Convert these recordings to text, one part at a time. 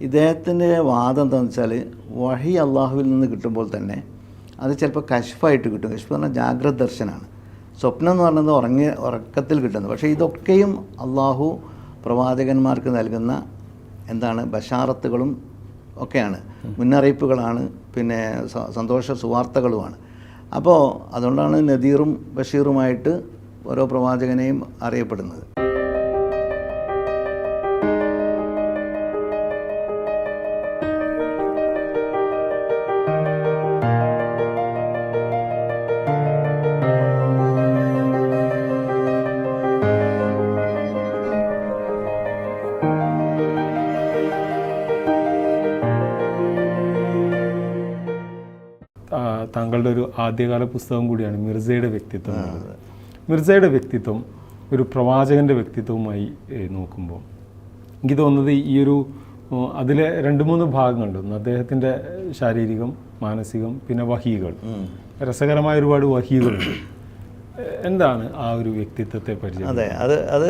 ഇദ്ദേഹത്തിന്റെ വാദം എന്താണെന്ന് വെച്ചാൽ വഴി അള്ളാഹുവിൽ നിന്ന് കിട്ടുമ്പോൾ തന്നെ അത് ചിലപ്പോൾ കശ്ഫായിട്ട് കിട്ടും. കശ്ഫ് പറഞ്ഞാൽ ജാഗ്രത ദർശനമാണ് സ്വപ്നം എന്ന് പറയുന്നത് ഉറങ്ങി ഉറക്കത്തിൽ കിട്ടുന്നത്. പക്ഷേ ഇതൊക്കെയും അള്ളാഹു പ്രവാചകന്മാർക്ക് നൽകുന്ന എന്താണ്? ബഷാറത്തുകളും ഒക്കെയാണ്. മുന്നറിയിപ്പുകളാണ്. പിന്നെ സന്തോഷ സുവാർത്തകളുമാണ്. അപ്പോൾ അതുകൊണ്ടാണ് നദീറും ബഷീറുമായിട്ട് ഓരോ പ്രവാചകനെയും അറിയപ്പെടുന്നത്. താങ്കളുടെ ഒരു ആദ്യകാല പുസ്തകം കൂടിയാണ് മിർസയുടെ വ്യക്തിത്വം മിർസയുടെ വ്യക്തിത്വം ഒരു പ്രവാചകന്റെ വ്യക്തിത്വവുമായി നോക്കുമ്പോൾ. എനിക്ക് തോന്നുന്നത് ഈ ഒരു അതിലെ രണ്ട് മൂന്ന് ഭാഗങ്ങളുണ്ട്. ഒന്ന് അദ്ദേഹത്തിന്റെ ശാരീരികം മാനസികം പിന്നെ വഹികൾ. രസകരമായ ഒരുപാട് വഹികളുണ്ട്. എന്താണ് ആ ഒരു വ്യക്തിത്വത്തെ പരിചയം അതെ അത് അത്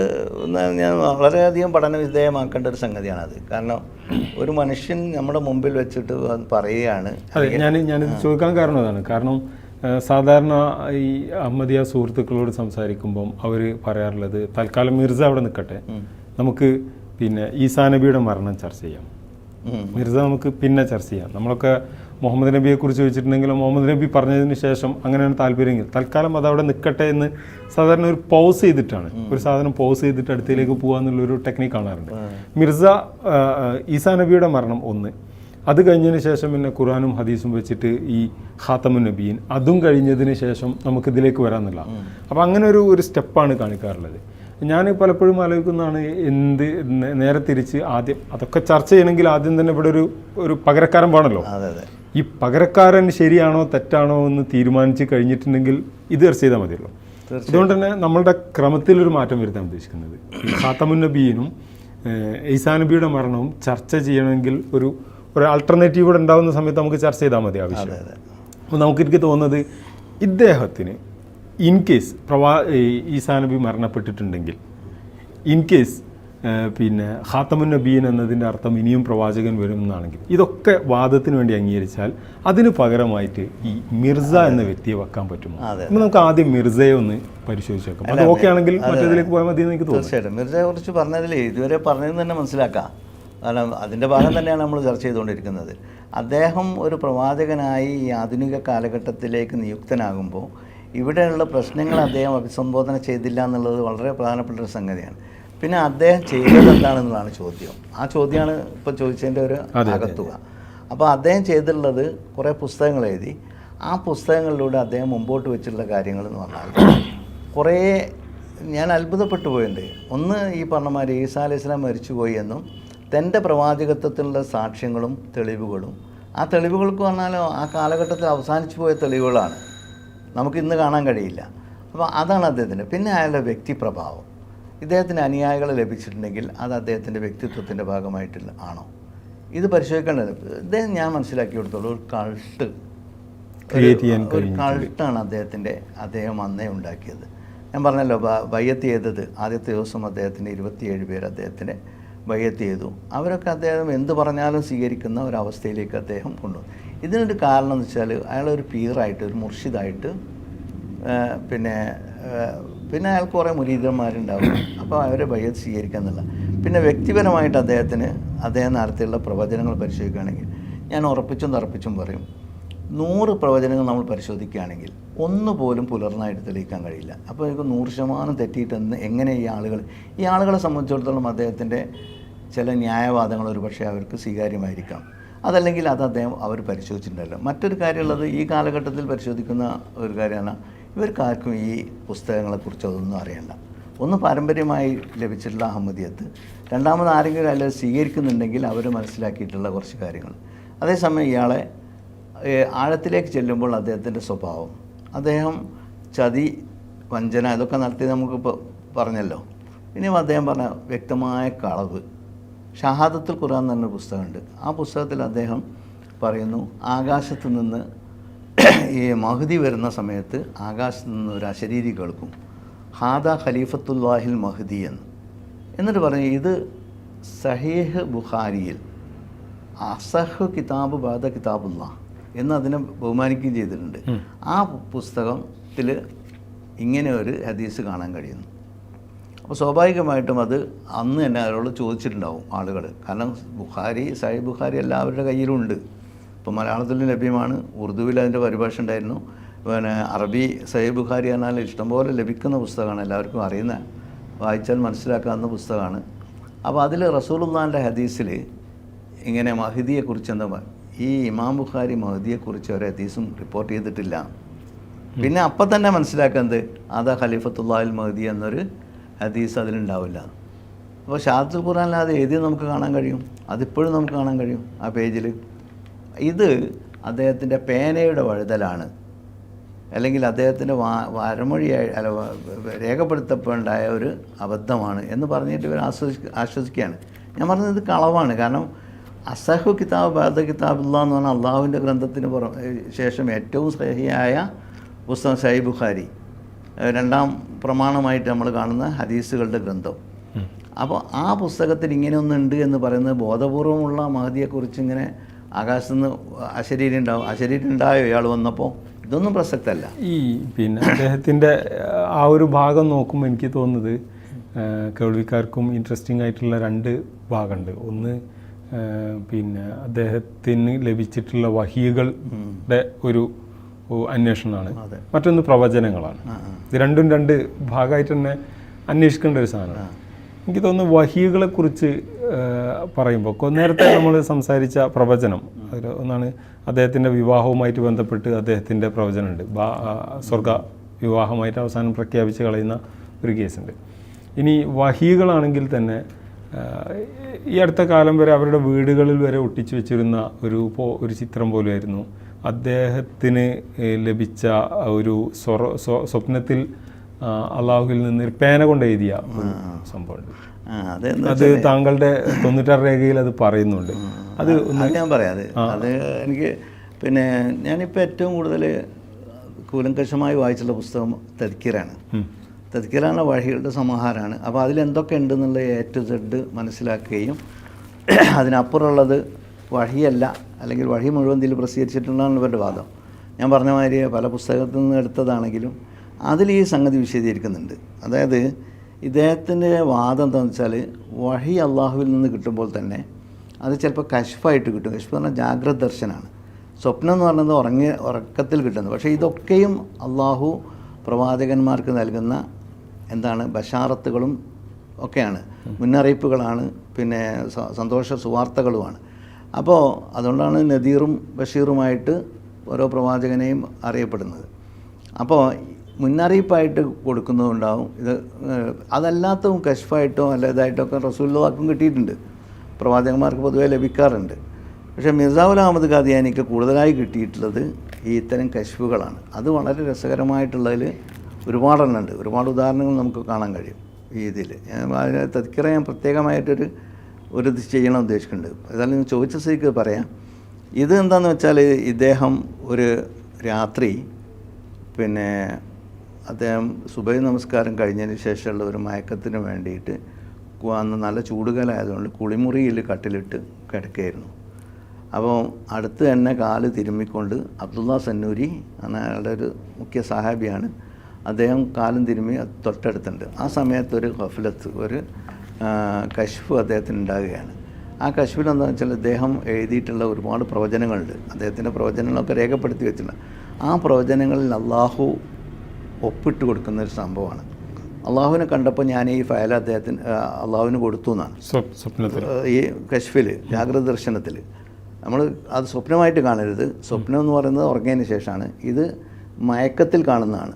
ഞാൻ വളരെയധികം പഠന വിധേയമാക്കേണ്ട ഒരു സംഗതിയാണ് അത് കാരണം ഒരു മനുഷ്യൻ നമ്മുടെ മുമ്പിൽ വെച്ചിട്ട് പറയുകയാണ്. അതെ ഞാൻ ഞാനിത് ചോദിക്കാൻ കാരണം അതാണ് കാരണം സാധാരണ ഈ അഹമ്മദിയ സുഹൃത്തുക്കളോട് സംസാരിക്കുമ്പം അവർ പറയാറുള്ളത് തൽക്കാലം മിർസ അവിടെ നിൽക്കട്ടെ. നമുക്ക് പിന്നെ ഈസാ നബിയുടെ മരണം ചർച്ച ചെയ്യാം. മിർസ നമുക്ക് പിന്നെ ചർച്ച ചെയ്യാം. നമ്മളൊക്കെ മുഹമ്മദ് നബിയെക്കുറിച്ച് കുറിച്ച് ചോദിച്ചിട്ടുണ്ടെങ്കിൽ മുഹമ്മദ് നബി പറഞ്ഞതിന് ശേഷം അങ്ങനെയാണ് താല്പര്യമെങ്കിൽ തൽക്കാലം അത് അവിടെ നിൽക്കട്ടെ എന്ന് സാധാരണ ഒരു പൗസ് ചെയ്തിട്ടാണ്. ഒരു സാധനം പൗസ് ചെയ്തിട്ട് അടുത്തേക്ക് പോകുക എന്നുള്ളൊരു ടെക്നിക്ക് കാണാറുണ്ട്. മിർസ ഈസാ നബിയുടെ മരണം ഒന്ന്. അത് കഴിഞ്ഞതിന് ശേഷം പിന്നെ ഖുറാനും ഹദീസും വെച്ചിട്ട് ഈ ഹാത്തമു നബീൻ അതും കഴിഞ്ഞതിന് ശേഷം നമുക്ക് ഇതിലേക്ക് വരാമെന്നില്ല അപ്പോൾ അങ്ങനെ ഒരു ഒരു സ്റ്റെപ്പാണ് കാണിക്കാറുള്ളത്. ഞാൻ പലപ്പോഴും ആലോചിക്കുന്നതാണ് എന്ത് നേരെ തിരിച്ച് ആദ്യം അതൊക്കെ ചർച്ച ചെയ്യണമെങ്കിൽ ആദ്യം തന്നെ ഇവിടെ ഒരു ഒരു പകരക്കാരൻ വേണമല്ലോ. ഈ പകരക്കാരൻ ശരിയാണോ തെറ്റാണോ എന്ന് തീരുമാനിച്ച് കഴിഞ്ഞിട്ടുണ്ടെങ്കിൽ ഇത് ചർച്ച ചെയ്താൽ മതിയല്ലോ. അതുകൊണ്ട് തന്നെ നമ്മളുടെ ക്രമത്തിലൊരു മാറ്റം വരുത്താൻ ഉദ്ദേശിക്കുന്നത്. ഖാത്തമുൻ നബീനും ഈസാ നബിയുടെ മരണവും ചർച്ച ചെയ്യണമെങ്കിൽ ഒരു ഒരു ആൾട്ടർനേറ്റീവ് ഇവിടെ ഉണ്ടാകുന്ന സമയത്ത് നമുക്ക് ചർച്ച ചെയ്താൽ മതി ആവശ്യം അപ്പോൾ നമുക്ക് എനിക്ക് തോന്നുന്നത് ഇദ്ദേഹത്തിന് ഇൻ കേസ് പ്രവാ ഈസാ നബി മരണപ്പെട്ടിട്ടുണ്ടെങ്കിൽ ഇൻ കേസ് പിന്നെ ഹാത്തമുൻ നബീൻ എന്നതിന്റെ അർത്ഥം ഇനിയും പ്രവാചകൻ വരും എന്നാണെങ്കിൽ ഇതൊക്കെ വാദത്തിന് വേണ്ടി അംഗീകരിച്ചാൽ അതിന് പകരമായിട്ട് ഈ മിർസ എന്ന വ്യക്തിയെ വെക്കാൻ പറ്റുമോ. നമുക്ക് ആദ്യം മിർസയെ ഒന്ന് പരിശോധിച്ചേക്കാം അത് ഓക്കെ ആണെങ്കിൽ മറ്റേതിലേക്ക് പോയാൽ മതി എന്ന് എനിക്ക് തോന്നുന്നു. തീർച്ചയായിട്ടും. മിർസയെ കുറിച്ച് പറഞ്ഞതിൽ ഇതുവരെ പറഞ്ഞതെന്ന് തന്നെ മനസ്സിലാക്കാം. കാരണം അതിന്റെ ഭാഗം തന്നെയാണ് നമ്മൾ ചർച്ച ചെയ്തുകൊണ്ടിരിക്കുന്നത്. അദ്ദേഹം ഒരു പ്രവാചകനായി ഈ ആധുനിക കാലഘട്ടത്തിലേക്ക് നിയുക്തനാകുമ്പോൾ ഇവിടെയുള്ള പ്രശ്നങ്ങൾ അദ്ദേഹം അഭിസംബോധന ചെയ്തില്ല എന്നുള്ളത് വളരെ പ്രധാനപ്പെട്ട ഒരു സംഗതിയാണ്. പിന്നെ അദ്ദേഹം ചെയ്തത് എന്താണെന്നുള്ളതാണ് ചോദ്യം. ആ ചോദ്യമാണ് ഇപ്പോൾ ചോദിച്ചതിന്റെ ഒരു അകത്തുക. അപ്പോൾ അദ്ദേഹം ചെയ്തിട്ടുള്ളത് കുറേ പുസ്തകങ്ങൾ എഴുതി. ആ പുസ്തകങ്ങളിലൂടെ അദ്ദേഹം മുമ്പോട്ട് വെച്ചിട്ടുള്ള കാര്യങ്ങൾ എന്ന് പറഞ്ഞാൽ കുറേ ഞാൻ അത്ഭുതപ്പെട്ടു പോയിട്ടുണ്ട്. ഒന്ന് ഈ പറഞ്ഞ മാതിരി ഈസാ അലൈഹി ഇസ്ലാം മരിച്ചുപോയി എന്നും തന്റെ പ്രവാചകത്വത്തിലുള്ള സാക്ഷ്യങ്ങളും തെളിവുകളും. ആ തെളിവുകൾക്ക് പറഞ്ഞാലോ ആ കാലഘട്ടത്തിൽ അവസാനിച്ചു പോയ തെളിവുകളാണ്. നമുക്കിന്ന് കാണാൻ കഴിയില്ല. അപ്പോൾ അതാണ് അദ്ദേഹത്തിന്റെ പിന്നെ അയാളുടെ വ്യക്തിപ്രഭാവം. ഇദ്ദേഹത്തിന് അനുയായികൾ ലഭിച്ചിട്ടുണ്ടെങ്കിൽ അത് അദ്ദേഹത്തിന്റെ വ്യക്തിത്വത്തിന്റെ ഭാഗമായിട്ടുള്ള ആണോ? ഇത് പരിശോധിക്കേണ്ടത്. ഇദ്ദേഹം ഞാൻ മനസ്സിലാക്കി കൊടുത്തോളൂ ഒരു കൾട്ട്. ഒരു കൾട്ടാണ് അദ്ദേഹത്തിന്റെ അദ്ദേഹം അന്നേ ഉണ്ടാക്കിയത്. ഞാൻ പറഞ്ഞല്ലോ ബയ്യത്ത് ചെയ്തത്. ആദ്യത്തെ ദിവസം അദ്ദേഹത്തിന്റെ ഇരുപത്തിയേഴ് പേര് അദ്ദേഹത്തിനെ ബയ്യത്ത് ചെയ്തു. അവരൊക്കെ അദ്ദേഹം എന്ത് പറഞ്ഞാലും സ്വീകരിക്കുന്ന ഒരവസ്ഥയിലേക്ക് അദ്ദേഹം കൊണ്ടുവന്നു. ഇതിനൊരു കാരണം എന്ന് വെച്ചാൽ അയാളൊരു പീറായിട്ട് ഒരു മുർഷിദായിട്ട് പിന്നെ പിന്നെ അയാൾക്ക് കുറേ മുരീതന്മാരുണ്ടാവും അപ്പോൾ അവരെ ബയ്യത്ത് സ്വീകരിക്കാന്നുള്ള പിന്നെ വ്യക്തിപരമായിട്ട് അദ്ദേഹത്തിന് അദ്ദേഹം നടത്തിയുള്ള പ്രവചനങ്ങൾ പരിശോധിക്കുകയാണെങ്കിൽ ഞാൻ ഉറപ്പിച്ചും തറപ്പിച്ചും പറയും നൂറ് പ്രവചനങ്ങൾ നമ്മൾ പരിശോധിക്കുകയാണെങ്കിൽ ഒന്നുപോലും പുലർന്നായിട്ട് തെളിയിക്കാൻ കഴിയില്ല. അപ്പോൾ എനിക്ക് നൂറ് ശതമാനം തെറ്റിയിട്ടെന്ന് എങ്ങനെ ഈ ആളുകൾ ഈ ആളുകളെ സംബന്ധിച്ചിടത്തോളം അദ്ദേഹത്തിന്റെ ചില ന്യായവാദങ്ങൾ ഒരുപക്ഷെ അവർക്ക് സ്വീകാര്യമായിരിക്കാം. അതല്ലെങ്കിൽ അത് അദ്ദേഹം അവർ പരിശോധിച്ചിട്ടുണ്ടല്ലോ. മറ്റൊരു കാര്യമുള്ളത് ഈ കാലഘട്ടത്തിൽ പരിശോധിക്കുന്ന ഒരു കാര്യമാണ് ഇവർക്കാർക്കും ഈ പുസ്തകങ്ങളെക്കുറിച്ച് അതൊന്നും അറിയണ്ട. ഒന്ന് പാരമ്പര്യമായി ലഭിച്ചിട്ടുള്ള അഹമ്മദിയത്ത്. രണ്ടാമത് ആരെങ്കിലും അല്ലെങ്കിൽ സ്വീകരിക്കുന്നുണ്ടെങ്കിൽ അവർ മനസ്സിലാക്കിയിട്ടുള്ള കുറച്ച് കാര്യങ്ങൾ. അതേസമയം ഇയാളെ ആഴത്തിലേക്ക് ചെല്ലുമ്പോൾ അദ്ദേഹത്തിന്റെ സ്വഭാവം. അദ്ദേഹം ചതി വഞ്ചന ഇതൊക്കെ നടത്തി നമുക്കിപ്പോൾ പറഞ്ഞല്ലോ. ഇനിയും അദ്ദേഹം പറഞ്ഞ വ്യക്തമായ കളവ്. ഷഹാദത്തുൽ ഖുർആൻ എന്ന പുസ്തകമുണ്ട്. ആ പുസ്തകത്തിൽ അദ്ദേഹം പറയുന്നു ആകാശത്ത് നിന്ന് ഈ മഹുദി വരുന്ന സമയത്ത് ആകാശത്ത് നിന്ന് ഒരു അശരീരി കേൾക്കും. ഹാദ ഖലീഫത്തുല്ലാഹിൽ മഹുദി എന്ന്. എന്നിട്ട് പറഞ്ഞു ഇത് സഹീഹ് ബുഖാരിയിൽ അസഹ് കിതാബ് ബാദ കിതാബുല്ല എന്ന് അതിനെ ബഹുമാനിക്കുകയും ചെയ്തിട്ടുണ്ട്. ആ പുസ്തകത്തിൽ ഇങ്ങനെ ഒരു ഹദീസ് കാണാൻ കഴിയുന്നു. അപ്പോൾ സ്വാഭാവികമായിട്ടും അത് അന്ന് തന്നെ അവരോട് ചോദിച്ചിട്ടുണ്ടാവും ആളുകൾ കാരണം ബുഖാരി സായി ബുഖാരി എല്ലാവരുടെ കയ്യിലുണ്ട്. ഇപ്പോൾ മലയാളത്തിൽ ലഭ്യമാണ്. ഉറുദുവിൽ അതിന്റെ പരിഭാഷ ഉണ്ടായിരുന്നു. പിന്നെ അറബി സഹി ബുഖാരി എന്നാൽ ഇഷ്ടംപോലെ ലഭിക്കുന്ന പുസ്തകമാണ് എല്ലാവർക്കും അറിയുന്ന വായിച്ചാൽ മനസ്സിലാക്കാവുന്ന പുസ്തകമാണ്. അപ്പോൾ അതിൽ റസൂലുള്ളാന്റെ ഹദീസിൽ ഇങ്ങനെ മഹദിയെക്കുറിച്ച് എന്താ ഈ ഇമാം ബുഖാരി മഹദിയെക്കുറിച്ച് ഒരു ഹദീസും റിപ്പോർട്ട് ചെയ്തിട്ടില്ല. പിന്നെ അപ്പം തന്നെ മനസ്സിലാക്കുന്നത് അതാ ഖലീഫത്തുല്ലാഹിൽ മഹദി എന്നൊരു ഹദീസ് അതിലുണ്ടാവില്ല. അപ്പോൾ ഷാദുൽ ഖുറാനിൽ അത് എഴുതി നമുക്ക് കാണാൻ കഴിയും. അതിപ്പോഴും നമുക്ക് കാണാൻ കഴിയും ആ പേജിൽ. ഇത് അദ്ദേഹത്തിന്റെ പേനയുടെ വഴുതലാണ്. അല്ലെങ്കിൽ അദ്ദേഹത്തിന്റെ വാ വരമൊഴിയായി അല്ല വ- ഒരു അബദ്ധമാണ് എന്ന് പറഞ്ഞിട്ട് ഇവർ ആശ്വസി ആശ്വസിക്കുകയാണ്. ഞാൻ പറഞ്ഞത് ഇത് കളവാണ്. കാരണം അസഹു കിതാബ് ബാദ കിതാബുല്ല എന്ന് പറഞ്ഞാൽ അള്ളാഹുവിന്റെ ഗ്രന്ഥത്തിന് പുറം ശേഷം ഏറ്റവും സഹിയായ പുസ്തകം സഹി ബുഖാരി. രണ്ടാം പ്രമാണമായിട്ട് നമ്മൾ കാണുന്ന ഹദീസുകളുടെ ഗ്രന്ഥം. അപ്പോൾ ആ പുസ്തകത്തിൽ ഇങ്ങനെയൊന്നുണ്ട് എന്ന് പറയുന്നത് ബോധപൂർവമുള്ള മഹതിയെക്കുറിച്ച് ഇങ്ങനെ ആകാശത്ത് നിന്ന് അശരീരം ഉണ്ടാവും അശരീരം ഉണ്ടായോ ഇയാൾ വന്നപ്പോൾ ഇതൊന്നും പ്രസക്തല്ല. ഈ പിന്നെ അദ്ദേഹത്തിന്റെ ആ ഒരു ഭാഗം നോക്കുമ്പോൾ എനിക്ക് തോന്നുന്നത് കേൾവിക്കാർക്കും ഇൻട്രസ്റ്റിംഗ് ആയിട്ടുള്ള രണ്ട് ഭാഗമുണ്ട്. ഒന്ന് പിന്നെ അദ്ദേഹത്തിന് ലഭിച്ചിട്ടുള്ള വഹികളുടെ ഒരു ഒരു അന്വേഷണമാണ്. മറ്റൊന്ന് പ്രവചനങ്ങളാണ്. ഇത് രണ്ടും രണ്ട് ഭാഗമായിട്ട് തന്നെ അന്വേഷിക്കേണ്ട ഒരു സാധനമാണ്. എനിക്ക് തോന്നുന്നു വഹികളെ കുറിച്ച് പറയുമ്പോൾ നേരത്തെ നമ്മൾ സംസാരിച്ച പ്രവചനം അതിൽ ഒന്നാണ് അദ്ദേഹത്തിന്റെ വിവാഹവുമായിട്ട് ബന്ധപ്പെട്ട് അദ്ദേഹത്തിന്റെ പ്രവചനമുണ്ട്. സ്വർഗ വിവാഹമായിട്ട് അവസാനം പ്രഖ്യാപിച്ച് കളയുന്ന ഒരു കേസുണ്ട്. ഇനി വഹികളാണെങ്കിൽ തന്നെ ഈ അടുത്ത കാലം വരെ അവരുടെ വീടുകളിൽ വരെ ഒട്ടിച്ചു വെച്ചിരുന്ന ഒരു ഒരു ചിത്രം പോലെയായിരുന്നു അദ്ദേഹത്തിന് ലഭിച്ച ഒരു സ്വറ സ്വപ്നത്തിൽ അള്ളാഹുവിൽ നിന്ന് ഒരു പേന കൊണ്ട് എഴുതിയ ഒരു സംഭവമുണ്ട്. അത് താങ്കളുടെ തൊണ്ണൂറ്റാറ് രേഖയിൽ അത് പറയുന്നുണ്ട്. അത് ഞാൻ പറയാം അത് അത് എനിക്ക് പിന്നെ ഞാനിപ്പോൾ ഏറ്റവും കൂടുതൽ കൂലങ്കഷമായി വായിച്ചുള്ള പുസ്തകം തെദ്ക്കിറാണ് തെദ്ക്കിറാണ് വഴികളുടെ സമാഹാരമാണ്. അപ്പോൾ അതിലെന്തൊക്കെ ഉണ്ടെന്നുള്ള എ ടു സെഡ് മനസ്സിലാക്കുകയും അതിനപ്പുറമുള്ളത് വഴിയല്ല അല്ലെങ്കിൽ വഴി മുഴുവൻ ഇതിൽ പ്രസിദ്ധീകരിച്ചിട്ടുണ്ടെന്നുള്ള ഇവരുടെ വാദം. ഞാൻ പറഞ്ഞ മാതിരി പല പുസ്തകത്തിൽ നിന്ന് എടുത്തതാണെങ്കിലും അതിൽ ഈ സംഗതി വിശദീകരിക്കുന്നുണ്ട്. അതായത് ഇദ്ദേഹത്തിന്റെ വാദം എന്താണെന്ന് വെച്ചാൽ വഴി അള്ളാഹുവിൽ നിന്ന് കിട്ടുമ്പോൾ തന്നെ അത് ചിലപ്പോൾ കശ്ഫായിട്ട് കിട്ടും. കശ്ഫ് പറഞ്ഞാൽ ജാഗ്രത ദർശനമാണ് സ്വപ്നം എന്ന് പറയുന്നത് ഉറങ്ങി ഉറക്കത്തിൽ കിട്ടുന്നത് പക്ഷേ ഇതൊക്കെയും അള്ളാഹു പ്രവാചകന്മാർക്ക് നൽകുന്ന എന്താണ്? ബഷാറത്തുകളും ഒക്കെയാണ്. മുന്നറിയിപ്പുകളാണ്. പിന്നെ സന്തോഷ സുവാർത്തകളുമാണ്. അപ്പോൾ അതുകൊണ്ടാണ് നദീറും ബഷീറുമായിട്ട് ഓരോ പ്രവാചകനെയും അറിയപ്പെടുന്നത്. അപ്പോൾ മുന്നറിയിപ്പായിട്ട് കൊടുക്കുന്നതുണ്ടാവും. ഇത് അതല്ലാത്തതും കശ്ഫായിട്ടോ അല്ല ഇതായിട്ടോ ഒക്കെ റസൂല്ലാക്കും കിട്ടിയിട്ടുണ്ട്. പ്രവാചകന്മാർക്ക് പൊതുവെ ലഭിക്കാറുണ്ട്. പക്ഷേ മിർസാവുൽ അഹമ്മദ് ഖാദിയാനിക്ക് കൂടുതലായി കിട്ടിയിട്ടുള്ളത് ഈ ഇത്തരം കശ്ഫുകളാണ്. അത് വളരെ രസകരമായിട്ടുള്ളതിൽ ഒരുപാടെണ്ണം ഉണ്ട് ഒരുപാട് ഉദാഹരണങ്ങൾ നമുക്ക് കാണാൻ കഴിയും ഈ ഇതിൽ അതിനെ തദ്ക്കിറ ഞാൻ പ്രത്യേകമായിട്ടൊരു ഒരു ഇത് ചെയ്യണം ഉദ്ദേശിക്കുന്നുണ്ട്. ഏതായാലും ഞാൻ ചോദിച്ച സ്ഥിതിക്ക് പറയാം. ഇത് എന്താണെന്ന് വെച്ചാൽ ഇദ്ദേഹം ഒരു രാത്രി പിന്നെ അദ്ദേഹം സുബൈ നമസ്കാരം കഴിഞ്ഞതിന് ശേഷമുള്ള ഒരു മയക്കത്തിന് വേണ്ടിയിട്ട് അന്ന് നല്ല ചൂടുകാലമായതുകൊണ്ട് കുളിമുറിയിൽ കട്ടിലിട്ട് കിടക്കുകയായിരുന്നു. അപ്പോൾ അടുത്ത് തന്നെ കാൽ തിരുമ്മിക്കൊണ്ട് അബ്ദുള്ള സന്നൂരി അയാളുടെ ഒരു മുഖ്യ സഹാബിയാണ്. അദ്ദേഹം കാലം തിരുമ്മി തൊട്ടടുത്തുണ്ട്. ആ സമയത്ത് ഒരു ഹഫലത്ത് ഒരു കശ്ഫ് അദ്ദേഹത്തിന് ഉണ്ടാകുകയാണ് ആ കശ്ഫിൽ എന്താണെന്ന് വെച്ചാൽ അദ്ദേഹം എഴുതിയിട്ടുള്ള ഒരുപാട് പ്രവചനങ്ങളുണ്ട്. അദ്ദേഹത്തിന്റെ പ്രവചനങ്ങളൊക്കെ രേഖപ്പെടുത്തി വെച്ചിട്ടുണ്ട്. ആ പ്രവചനങ്ങളിൽ അള്ളാഹു ഒപ്പിട്ട് കൊടുക്കുന്ന ഒരു സംഭവമാണ്. അള്ളാഹുവിനെ കണ്ടപ്പോൾ ഞാൻ ഈ ഫയൽ അദ്ദേഹത്തിന് അള്ളാഹുവിന് കൊടുത്തു എന്നാണ്. ഈ കശ്ഫിൽ ജാഗ്രത ദർശനത്തിൽ. നമ്മൾ അത് സ്വപ്നമായിട്ട് കാണരുത്. സ്വപ്നം എന്ന് പറയുന്നത് ഉറങ്ങിയതിന് ശേഷമാണ്. ഇത് മയക്കത്തിൽ കാണുന്നതാണ്.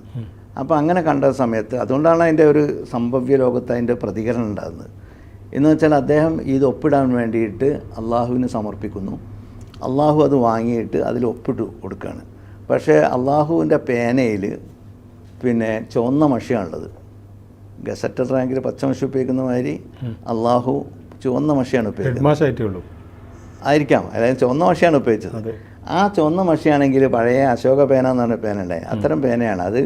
അപ്പോൾ അങ്ങനെ കണ്ട സമയത്ത് അതുകൊണ്ടാണ് അതിന്റെ ഒരു സംഭവ്യ ലോകത്ത് അതിന്റെ പ്രതികരണം ഉണ്ടാകുന്നത്. എന്ന് വെച്ചാൽ അദ്ദേഹം ഇത് ഒപ്പിടാൻ വേണ്ടിയിട്ട് അള്ളാഹുവിന് സമർപ്പിക്കുന്നു. അള്ളാഹു അത് വാങ്ങിയിട്ട് അതിൽ ഒപ്പിട്ട് കൊടുക്കുകയാണ്. പക്ഷേ അള്ളാഹുവിന്റെ പേനയിൽ പിന്നെ ചുവന്ന മഷിയാണുള്ളത്. ഗസറ്റഡ് റാങ്കിൽ പച്ചമഷി ഉപയോഗിക്കുന്ന മാതിരി അള്ളാഹു ചുവന്ന മഷിയാണ് ഉപയോഗിക്കുന്നത്. ആയിരിക്കാം. അതായത് ചുവന്ന മഷിയാണ് ഉപയോഗിച്ചത്. ആ ചുവന്ന മഷിയാണെങ്കിൽ പഴയ അശോക പേന എന്നാണ് പേന ഉണ്ടായി അത്തരം പേനയാണ്. അത്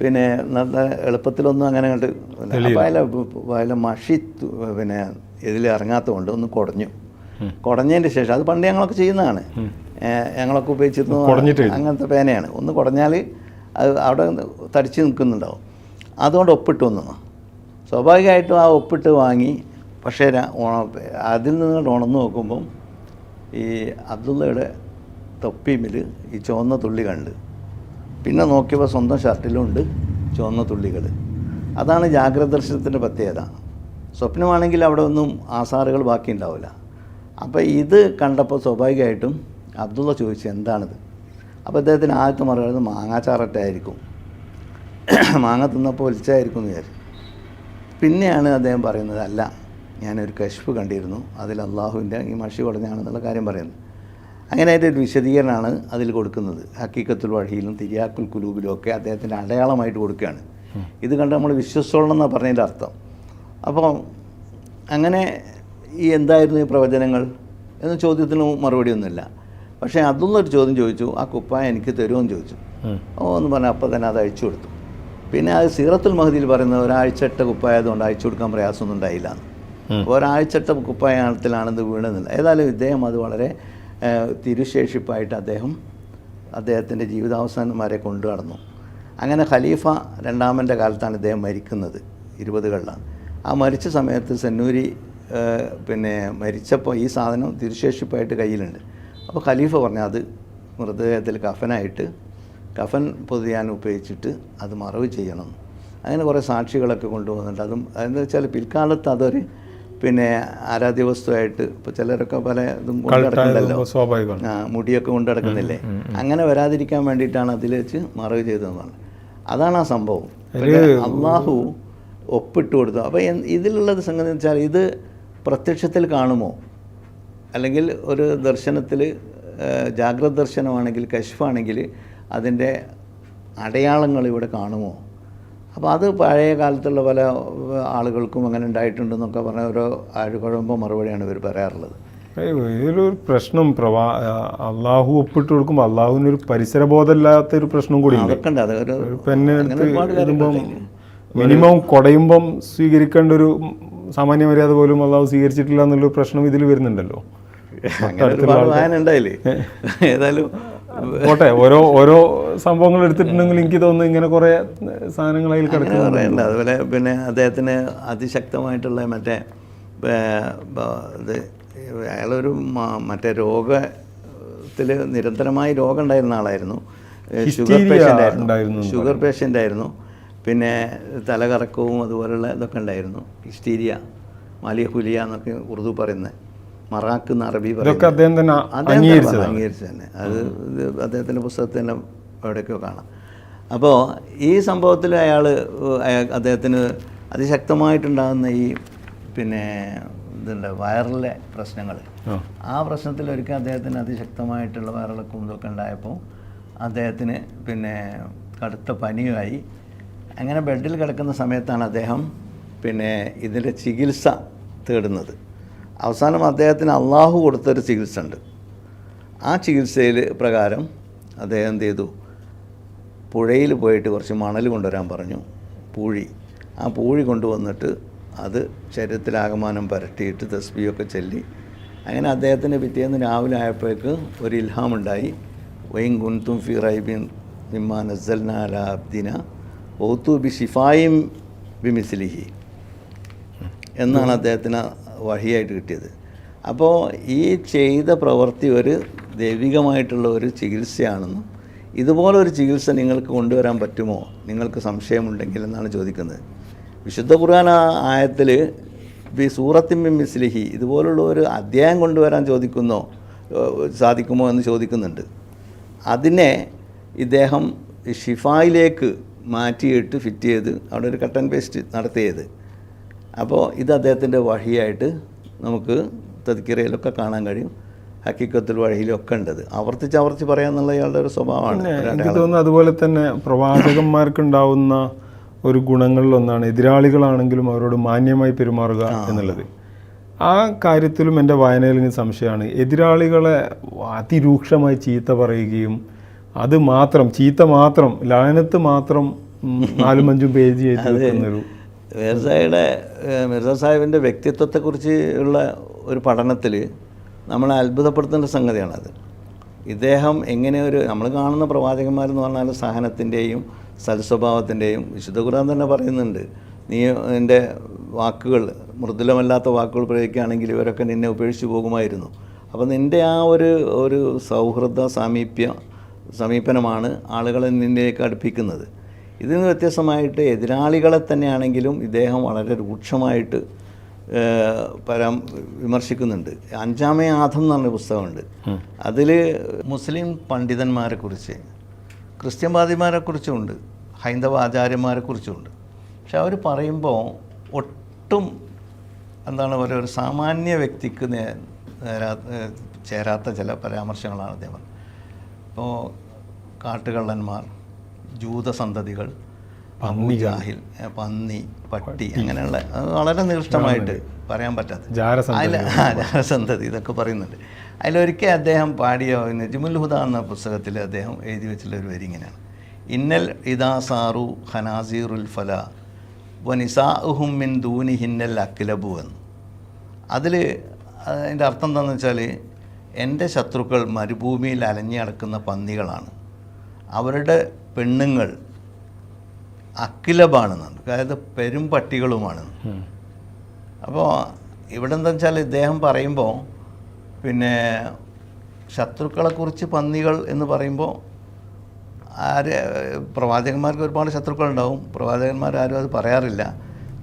പിന്നെ നല്ല എളുപ്പത്തിലൊന്നും അങ്ങനെ കണ്ട് വയല വയല മഷി പിന്നെ ഇതിൽ ഇറങ്ങാത്തതുകൊണ്ട് ഒന്ന് കുടഞ്ഞു. കുടഞ്ഞതിന്റെ ശേഷം അത് പണ്ട് ഞങ്ങളൊക്കെ ചെയ്യുന്നതാണ്. ഞങ്ങളൊക്കെ ഉപയോഗിച്ചിരുന്നു അങ്ങനത്തെ പേനയാണ്. ഒന്ന് കുടഞ്ഞാൽ അത് അവിടെ തടിച്ച് നിൽക്കുന്നുണ്ടാവും. അതുകൊണ്ട് ഒപ്പിട്ട് വന്നു സ്വാഭാവികമായിട്ടും ആ ഒപ്പിട്ട് വാങ്ങി പക്ഷേ അതിൽ നിന്ന് ഉണർന്നു നോക്കുമ്പം ഈ അബ്ദുള്ളയുടെ തൊപ്പിമിൽ ഈ ചുവന്ന തുള്ളി കണ്ട് പിന്നെ നോക്കിയപ്പോൾ സ്വന്തം ഷർട്ടിലുണ്ട് ചുവന്ന തുള്ളികൾ അതാണ് ജാഗ്രത ദർശനത്തിന്റെ പ്രത്യേകത. സ്വപ്നമാണെങ്കിൽ അവിടെ ഒന്നും ആസാറുകൾ ബാക്കി ഉണ്ടാവില്ല. അപ്പോൾ ഇത് കണ്ടപ്പോൾ സ്വാഭാവികമായിട്ടും അബ്ദുള്ള ചോദിച്ചു എന്താണിത്? അപ്പോൾ അദ്ദേഹത്തിന് ആദ്യത്തെ മറുപടി മാങ്ങാച്ചാറട്ടായിരിക്കും മാങ്ങ തിന്നപ്പോൾ ഒലിച്ചായിരിക്കും എന്ന് വിചാരിച്ചു. പിന്നെയാണ് അദ്ദേഹം പറയുന്നത് അല്ല ഞാനൊരു കശ്ഫ് കണ്ടിരുന്നു. അതിൽ അള്ളാഹുവിന്റെ ഈ മഷി കുടഞ്ഞാണെന്നുള്ള കാര്യം പറയുന്നത്. അങ്ങനെ അതിന്റെ ഒരു വിശദീകരണമാണ് അതിൽ കൊടുക്കുന്നത്. ഹക്കീക്കത്തുൽ വഴിയിലും തിരിയാക്കുൽ കുലൂബിലും ഒക്കെ അദ്ദേഹത്തിന്റെ അടയാളമായിട്ട് കൊടുക്കുകയാണ്. ഇത് കണ്ട് നമ്മൾ വിശ്വസിച്ചോളണം എന്നാണ് പറഞ്ഞതിന്റെ അർത്ഥം. അപ്പോൾ അങ്ങനെ ഈ എന്തായിരുന്നു ഈ പ്രവചനങ്ങൾ എന്ന ചോദ്യത്തിന് മറുപടിയൊന്നുമില്ല. പക്ഷേ അതൊന്നൊരു ചോദ്യം ചോദിച്ചു ആ കുപ്പായ എനിക്ക് തരുമെന്ന് ചോദിച്ചു. ഓ എന്ന് പറഞ്ഞാൽ അപ്പോൾ തന്നെ അത് അഴിച്ചു കൊടുത്തു. പിന്നെ അത് സീറത്തുൽ മഹദിയിൽ പറയുന്നത് ഒരാഴ്ചട്ട കുപ്പായതുകൊണ്ട് അയച്ചു കൊടുക്കാൻ പ്രയാസമൊന്നും ഉണ്ടായില്ല ഒരാഴ്ചട്ട കുപ്പായത്തിലാണ് ഇത് വീണെന്നില്ല ഏതായാലും ഇദ്ദേഹം അത് വളരെ തിരുശേഷിപ്പായിട്ട് അദ്ദേഹം അദ്ദേഹത്തിന്റെ ജീവിതാവസാനം വരെ കൊണ്ടു നടന്നു അങ്ങനെ ഖലീഫ രണ്ടാമന്റെ കാലത്താണ് ഇദ്ദേഹം മരിക്കുന്നത് ഇരുപതുകളിലാണ്. ആ മരിച്ച സമയത്ത് സെന്നൂരി പിന്നെ മരിച്ചപ്പോൾ ഈ സാധനം തിരുശേഷിപ്പായിട്ട് കയ്യിലുണ്ട്. അപ്പോൾ ഖലീഫ പറഞ്ഞു അത് മൃതദേഹത്തിൽ കഫനായിട്ട് കഫൻ പൊതിയാൻ ഉപയോഗിച്ചിട്ട് അത് മറവ് ചെയ്യണം. അങ്ങനെ കുറേ സാക്ഷികളൊക്കെ കൊണ്ടുപോകുന്നുണ്ട് അതും എന്താ വെച്ചാൽ പിൽക്കാലത്ത് അതൊരു പിന്നെ ആരാധ്യ വസ്തുവായിട്ട് ഇപ്പോൾ ചിലരൊക്കെ പല ഇതും കൊണ്ടു സ്വാഭാവികം സ്വാഭാവികമാണ്. ആ, മുടിയൊക്കെ കൊണ്ടുനടക്കുന്നില്ലേ അങ്ങനെ വരാതിരിക്കാൻ വേണ്ടിയിട്ടാണ് അതിൽ വെച്ച് മറവ് ചെയ്തതെന്നാണ്. അതാണ് ആ സംഭവം. അള്ളാഹു ഒപ്പിട്ട് കൊടുത്തു. അപ്പോൾ ഇതിലുള്ളത് സംഗതി വെച്ചാൽ ഇത് പ്രത്യക്ഷത്തിൽ കാണുമോ? അല്ലെങ്കിൽ ഒരു ദർശനത്തിൽ ജാഗ്രത ദർശനമാണെങ്കിൽ കശ്ഫാണെങ്കിൽ അതിന്റെ അടയാളങ്ങൾ ഇവിടെ കാണുമോ? അപ്പോൾ അത് പഴയ കാലത്തുള്ള പല ആളുകൾക്കും അങ്ങനെ ഉണ്ടായിട്ടുണ്ടെന്നൊക്കെ പറഞ്ഞ ഓരോ ആഴ്കുഴമ്പോ മറുപടിയാണ് ഇവർ പറയാറുള്ളത്. ഇതിലൊരു പ്രശ്നം പ്രവാ അള്ളാഹു ഒപ്പിട്ട് കൊടുക്കുമ്പോൾ അള്ളാഹുവിനൊരു പരിസരബോധമില്ലാത്ത ഒരു പ്രശ്നം കൂടി അതൊക്കെ ഉണ്ട്. അതൊരു മിനിമം കുടയുമ്പം സ്വീകരിക്കേണ്ട ഒരു സാമാന്യ മര്യാദ പോലും അള്ളാഹു സ്വീകരിച്ചിട്ടില്ല എന്നുള്ളൊരു പ്രശ്നം ഇതിൽ വരുന്നുണ്ടല്ലോ. അങ്ങനെ ഒരുപാട് വായന ഉണ്ടായില്ലേ ഏതായാലും പോട്ടെ ഓരോ ഓരോ സംഭവങ്ങൾ എടുത്തിട്ടുണ്ടെങ്കിൽ എനിക്ക് തോന്നുന്നു ഇങ്ങനെ കുറേ സാധനങ്ങൾ അതിൽ കിടക്കുന്നുണ്ട്. അതുപോലെ പിന്നെ അദ്ദേഹത്തിന് അതിശക്തമായിട്ടുള്ള മറ്റേ ഇത് അയാളൊരു മറ്റേ രോഗത്തിൽ നിരന്തരമായി രോഗം ഉണ്ടായിരുന്ന ആളായിരുന്നു ഷുഗർ പേഷ്യന്റ് ആയിരുന്നു. ഷുഗർ പേഷ്യന്റ് ആയിരുന്നു. പിന്നെ തലകറക്കവും അതുപോലുള്ള ഇതൊക്കെ ഉണ്ടായിരുന്നു. ഹിസ്റ്റീരിയ മാലിയ ഹുലിയ എന്നൊക്കെ ഉറുദു പറയുന്നത്. മറാക്ക് എന്ന് അറബി പറയുന്നത്. അദ്ദേഹം തന്നെ അംഗീകരിച്ചു തന്നെ അത് അദ്ദേഹത്തിന്റെ പുസ്തകത്തിൽ തന്നെ എവിടെയൊക്കെയോ കാണാം. അപ്പോൾ ഈ സംഭവത്തിൽ അയാൾ അദ്ദേഹത്തിന് അതിശക്തമായിട്ടുണ്ടാകുന്ന ഈ പിന്നെ ഇതുണ്ട് വയറിലെ പ്രശ്നങ്ങൾ. ആ. പ്രശ്നത്തിൽ ഒരിക്കൽ അദ്ദേഹത്തിന് അതിശക്തമായിട്ടുള്ള വയറിളക്കും ഇതൊക്കെ ഉണ്ടായപ്പോൾ അദ്ദേഹത്തിന് പിന്നെ കടുത്ത പനിയുമായി. അങ്ങനെ ബെഡിൽ കിടക്കുന്ന സമയത്താണ് അദ്ദേഹം പിന്നെ ഇതിന്റെ ചികിത്സ തേടുന്നത്. അവസാനം അദ്ദേഹത്തിന് അള്ളാഹു കൊടുത്തൊരു ചികിത്സ ഉണ്ട് ആ ചികിത്സയിൽ പ്രകാരം അദ്ദേഹം എന്ത് ചെയ്തു? പുഴയിൽ പോയിട്ട് കുറച്ച് മണൽ കൊണ്ടുവരാൻ പറഞ്ഞു. പൂഴി. ആ പൂഴി കൊണ്ടുവന്നിട്ട് അത് ശരീരത്തിലാകമാനം പരട്ടിയിട്ട് തസ്ബിയൊക്കെ ചൊല്ലി. അങ്ങനെ അദ്ദേഹത്തിന്റെ പിറ്റേന്ന് രാവിലെ ആയപ്പോഴേക്ക് ഒരു ഇൽഹാമുണ്ടായി. വൈൻ ഗുൻതും ഫി റൈബിൻ മിമ്മാ നസൽനാല അബ്ദിന ഓത്തു ബി ഷിഫായും ബി മിസ്ലിഹി എന്നാണ് അദ്ദേഹത്തിന് വഹിയായിട്ട് കിട്ടിയത്. അപ്പോൾ ഈ ചെയ്ത പ്രവൃത്തി ഒരു ദൈവികമായിട്ടുള്ള ഒരു ചികിത്സയാണെന്നും ഇതുപോലെ ഒരു ചികിത്സ നിങ്ങൾക്ക് കൊണ്ടുവരാൻ പറ്റുമോ? നിങ്ങൾക്ക് സംശയമുണ്ടെങ്കിൽ എന്നാണ് ചോദിക്കുന്നത്. വിശുദ്ധ ഖുർആൻ ആയത്തിൽ ബി സൂറത്തിൻ മിസ്ലിഹി ഇതുപോലുള്ള ഒരു അധ്യായം കൊണ്ടുവരാൻ ചോദിക്കുന്നോ സാധിക്കുമോ എന്ന് ചോദിക്കുന്നുണ്ട്. അതിനെ ഇദ്ദേഹം ഷിഫായിലേക്ക് മാറ്റിയിട്ട് ഫിറ്റ് ചെയ്ത് അവിടെ ഒരു കട്ടൻ പേസ്റ്റ് നടത്തിയത്. അപ്പോൾ ഇത് അദ്ദേഹത്തിന്റെ വഴിയായിട്ട് നമുക്ക് തദ്ക്കിറയിലൊക്കെ കാണാൻ കഴിയും. ഹക്കിക്കത്തിൽ വഴിയിലൊക്കെ ഉണ്ടത് ആവർത്തിച്ച് ആവർത്തിച്ച് പറയാന്നുള്ള ഇയാളുടെ ഒരു സ്വഭാവമാണ്. എനിക്ക് തോന്നുന്നു അതുപോലെ തന്നെ പ്രവാചകന്മാർക്കുണ്ടാവുന്ന ഒരു ഗുണങ്ങളിലൊന്നാണ് എതിരാളികളാണെങ്കിലും അവരോട് മാന്യമായി പെരുമാറുക എന്നുള്ളത്. ആ കാര്യത്തിലും എന്റെ വായനയിൽ എനിക്ക് സംശയമാണ്. എതിരാളികളെ അതിരൂക്ഷമായി ചീത്ത പറയുകയും അത് മാത്രം ചീത്ത മാത്രം ലാനത്ത് മാത്രം നാലും അഞ്ചും പേജ് ചെയ്ത് വെക്കുന്നൊരു മിർസയുടെ മിർസ സാഹിബിന്റെ വ്യക്തിത്വത്തെക്കുറിച്ച് ഉള്ള ഒരു പഠനത്തിൽ നമ്മളെ അത്ഭുതപ്പെടുത്തേണ്ട സംഗതിയാണത്. ഇദ്ദേഹം എങ്ങനെ ഒരു നമ്മൾ കാണുന്ന പ്രവാചകന്മാരെന്ന് പറഞ്ഞാൽ സഹനത്തിന്റെയും സൽസ്വഭാവത്തിന്റെയും വിശുദ്ധ ഖുർആൻ തന്നെ പറയുന്നുണ്ട്. നീ എന്റെ വാക്കുകൾ മൃദുലമല്ലാത്ത വാക്കുകൾ പ്രയോഗിക്കുകയാണെങ്കിൽ ഇവരൊക്കെ നിന്നെ ഉപേക്ഷിച്ച് പോകുമായിരുന്നു. അപ്പോൾ നിന്റെ ആ ഒരു ഒരു സൗഹൃദ സാമീപ്യ സമീപനമാണ് ആളുകളെ നിന്നിലേക്ക് അടുപ്പിക്കുന്നത്. ഇതിൽ നിന്ന് വ്യത്യസ്തമായിട്ട് എതിരാളികളെ തന്നെയാണെങ്കിലും ഇദ്ദേഹം വളരെ രൂക്ഷമായിട്ട് പരാം വിമർശിക്കുന്നുണ്ട്. അഞ്ചാമേ ആധം എന്ന് പറഞ്ഞ പുസ്തകമുണ്ട്. അതിൽ മുസ്ലിം പണ്ഡിതന്മാരെ കുറിച്ച് ക്രിസ്ത്യൻ പാതിമാരെ കുറിച്ചുമുണ്ട് ഹൈന്ദവ ആചാര്യന്മാരെ കുറിച്ചുമുണ്ട് പക്ഷെ അവർ പറയുമ്പോൾ ഒട്ടും എന്താണ് പറയുക ഒരു സാമാന്യ വ്യക്തിക്ക് നേരാ ചേരാത്ത ചില പരാമർശങ്ങളാണ് അദ്ദേഹം ഇപ്പോൾ കാട്ടുകള്ളന്മാർ ജൂതസന്തതികൾ പന്നി ജാഹിൽ പന്നി പട്ടി അങ്ങനെയുള്ള വളരെ നികൃഷ്ടമായിട്ട് പറയാൻ പറ്റാത്ത അതിൽ ജാരസന്തതി ഇതൊക്കെ പറയുന്നുണ്ട്. അതിലൊരിക്കൽ അദ്ദേഹം പാടിയ നജ്മുൽ ഹുദ എന്ന പുസ്തകത്തിൽ അദ്ദേഹം എഴുതി വെച്ചിട്ടുള്ള ഒരു വരി ഇങ്ങനെയാണ്. ഇന്നൽ ഇദാ സാറു ഖനാസീറുൽ ഫല വനിസാഹും മിൻ ദൂനി ഹിന്നൽ അക്കിലബു എന്ന്. അതിൽ അതിന്റെ അർത്ഥം എന്താണെന്ന് വെച്ചാൽ എന്റെ ശത്രുക്കൾ മരുഭൂമിയിൽ അലഞ്ഞു നടക്കുന്ന പന്നികളാണ്. അവരുടെ പെണ്ണുങ്ങൾ അക്കിലബാണെന്നുണ്ട് അതായത് പെരും പട്ടികളുമാണ്. അപ്പോൾ ഇവിടെ എന്താ വെച്ചാൽ ഇദ്ദേഹം പറയുമ്പോൾ പിന്നെ ശത്രുക്കളെക്കുറിച്ച് പന്നികൾ എന്ന് പറയുമ്പോൾ ആര് പ്രവാചകന്മാർക്ക് ഒരുപാട് ശത്രുക്കളുണ്ടാവും. പ്രവാചകന്മാർ ആരും അത് പറയാറില്ല.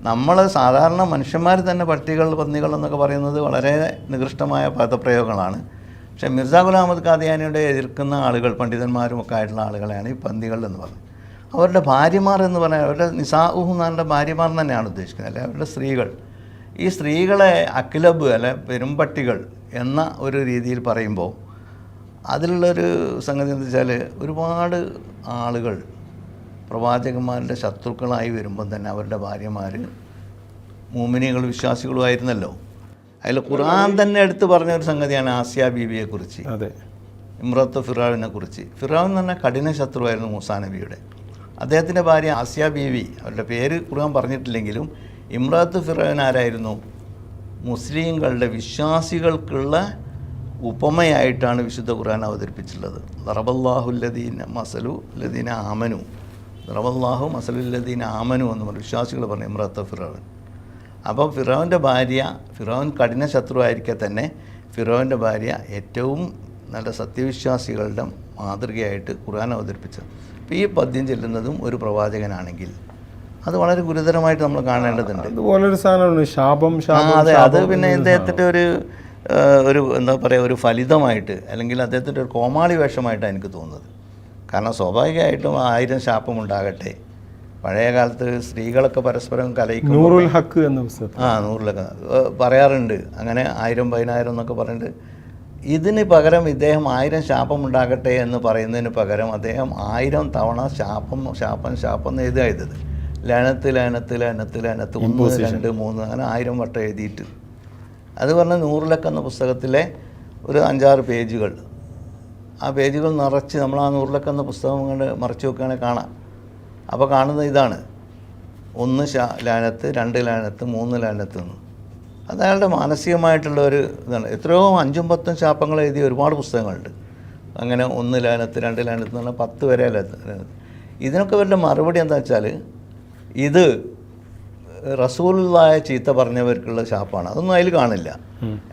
നമ്മൾ സാധാരണ മനുഷ്യന്മാർ തന്നെ പട്ടികൾ പന്നികൾ എന്നൊക്കെ പറയുന്നത് വളരെ നികൃഷ്ടമായ പദപ്രയോഗങ്ങളാണ്. പക്ഷേ മിർസ ഗുലാം അഹമ്മദ് ഖാദിയാനിയുടെ എതിർക്കുന്ന ആളുകൾ പണ്ഡിതന്മാരും ഒക്കെ ആയിട്ടുള്ള ആളുകളെയാണ് ഈ പന്തികൾ എന്ന് പറയുന്നത്. അവരുടെ ഭാര്യമാർ എന്ന് പറഞ്ഞാൽ അവരുടെ നിസാഹു എന്നാണ്ട് ഭാര്യമാർ തന്നെയാണ് ഉദ്ദേശിക്കുന്നത്. അല്ലെ അവരുടെ സ്ത്രീകൾ. ഈ സ്ത്രീകളെ അക്കിലബ് അല്ലെ പെരുമ്പട്ടികൾ എന്ന ഒരു രീതിയിൽ പറയുമ്പോൾ അതിലുള്ളൊരു സംഗതി എന്ന് വെച്ചാൽ ഒരുപാട് ആളുകൾ പ്രവാചകന്മാരുടെ ശത്രുക്കളായി വരുമ്പം തന്നെ അവരുടെ ഭാര്യമാർ മൂമിനികൾ വിശ്വാസികളുമായിരുന്നല്ലോ. അതിൽ ഖുർആൻ തന്നെ എടുത്ത് പറഞ്ഞ ഒരു സംഗതിയാണ് ആസിയ ബീബിയെ കുറിച്ച്. അതെ. ഇമ്രത്ത് ഫിറാവിനെ കുറിച്ച്. ഫിറാവ് എന്ന് പറഞ്ഞാൽ കഠിന ശത്രുവായിരുന്നു മൂസാ നബിയുടെ. അദ്ദേഹത്തിന്റെ ഭാര്യ ആസിയ ബീവി അവരുടെ പേര് ഖുർആൻ പറഞ്ഞിട്ടില്ലെങ്കിലും ഇമ്രത്ത് ഫിറാവിൻ ആരായിരുന്നു? മുസ്ലിങ്ങളുടെ വിശ്വാസികൾക്കുള്ള ഉപമയായിട്ടാണ് വിശുദ്ധ ഖുർആൻ അവതരിപ്പിച്ചിട്ടുള്ളത്. ദറബല്ലാഹുല്ലദീൻ മസലു ലദീന ആമനു. ദറബല്ലാഹു മസലുല്ലദീന ആമനു എന്ന് പറഞ്ഞു വിശ്വാസികൾ പറഞ്ഞു ഇമ്രത്ത് ഫിറാവൻ അപ്പോൾ ഫിറോവിന്റെ ഭാര്യ ഫിറോൻ കഠിന ശത്രുവായിരിക്കെ തന്നെ ഫിറോവിന്റെ ഭാര്യ ഏറ്റവും നല്ല സത്യവിശ്വാസികളുടെ മാതൃകയായിട്ട് ഖുർആൻ അവതരിപ്പിച്ചത്. അപ്പോൾ ഈ പദ്യം ചെല്ലുന്നതും ഒരു പ്രവാചകനാണെങ്കിൽ അത് വളരെ ഗുരുതരമായിട്ട് നമ്മൾ കാണേണ്ടതുണ്ട്. അതുപോലൊരു സാധനമാണ് ശാപം ശാപം അതെ അത് പിന്നെ ഇദ്ദേഹത്തിന്റെ ഒരു ഒരു എന്താ പറയുക ഒരു ഫലിതമായിട്ട് അല്ലെങ്കിൽ അദ്ദേഹത്തിന്റെ ഒരു കോമാളി വേഷമായിട്ടാണ് എനിക്ക് തോന്നുന്നത്. കാരണം സ്വാഭാവികമായിട്ടും ആയിരം ശാപം ഉണ്ടാകട്ടെ പഴയ കാലത്ത് സ്ത്രീകളൊക്കെ പരസ്പരം കലയിക്കും നൂറുൽ ഹക്ക് എന്ന പുസ്തകം ആ നൂറിലൊക്കെ പറയാറുണ്ട്. അങ്ങനെ ആയിരം പതിനായിരം എന്നൊക്കെ പറഞ്ഞിട്ട്. ഇതിന് പകരം ഇദ്ദേഹം ആയിരം ശാപം ഉണ്ടാകട്ടെ എന്ന് പറയുന്നതിന് പകരം അദ്ദേഹം ആയിരം തവണ ശാപം ശാപം ശാപം എന്ന് എഴുതുക ചെയ്തത് ലനത്ത് ലനത്ത് ലനത്ത് ലനത്ത് ഒന്ന് രണ്ട് മൂന്ന് അങ്ങനെ ആയിരം വട്ടം എഴുതിയിട്ട്. അത് പറഞ്ഞ നൂറിലൊക്കെ എന്ന പുസ്തകത്തിലെ ഒരു അഞ്ചാറ് പേജുകൾ. ആ പേജുകൾ നിറച്ച് നമ്മൾ ആ നൂറിലൊക്കെ എന്ന പുസ്തകം കണ്ട് മറച്ചു വെക്കുകയാണെങ്കിൽ കാണാം. അപ്പോൾ കാണുന്നത് ഇതാണ്. ഒന്ന് ശാ ലാനത്ത് രണ്ട് ലാനത്ത് മൂന്ന് ലാനത്ത് എന്ന്. അത് അയാളുടെ മാനസികമായിട്ടുള്ള ഒരു ഇതാണ്. എത്രയോ അഞ്ചും പത്തും ശാപങ്ങൾ എഴുതിയ ഒരുപാട് പുസ്തകങ്ങളുണ്ട്. അങ്ങനെ ഒന്ന് ലാനത്ത് രണ്ട് ലാനത്ത് എന്ന് പറഞ്ഞാൽ പത്ത് വരെ ലാനത്ത് ഇതിനൊക്കെ ഇവരുടെ മറുപടി എന്താ വെച്ചാൽ ഇത് റസൂലായ ചീത്ത പറഞ്ഞവർക്കുള്ള ശാപ്പാണ് അതൊന്നും അതിൽ കാണില്ല.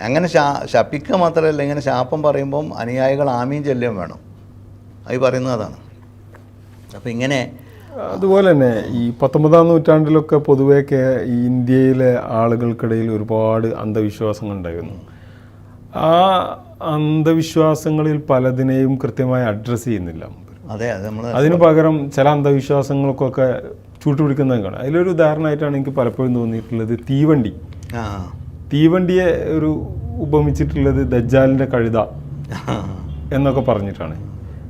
അങ്ങനെ ശാ ശപിക്കുക മാത്രമല്ല ഇങ്ങനെ ശാപം പറയുമ്പം അനുയായികൾ ആമീൻ ചെല്ലുകയും വേണം. അത് പറയുന്നത് അതാണ്. അപ്പം ഇങ്ങനെ അതുപോലെ തന്നെ ഈ പത്തൊമ്പതാം നൂറ്റാണ്ടിലൊക്കെ പൊതുവെ ഈ ഇന്ത്യയിലെ ആളുകൾക്കിടയിൽ ഒരുപാട് അന്ധവിശ്വാസങ്ങൾ ഉണ്ടായിരുന്നു. ആ അന്ധവിശ്വാസങ്ങളിൽ പലതിനെയും കൃത്യമായി അഡ്രസ്സ് ചെയ്യുന്നില്ല അതെ നമ്മൾ അതിനു പകരം ചില അന്ധവിശ്വാസങ്ങൾക്കൊക്കെ ചൂട്ടുപിടിക്കുന്നത് കാണാം. അതിലൊരു ഉദാഹരണമായിട്ടാണ് എനിക്ക് പലപ്പോഴും തോന്നിയിട്ടുള്ളത് തീവണ്ടി. തീവണ്ടിയെ ഒരു ഉപമിച്ചിട്ടുള്ളത് ദജ്ജാലിന്റെ കഴുത എന്നൊക്കെ പറഞ്ഞിട്ടാണ്.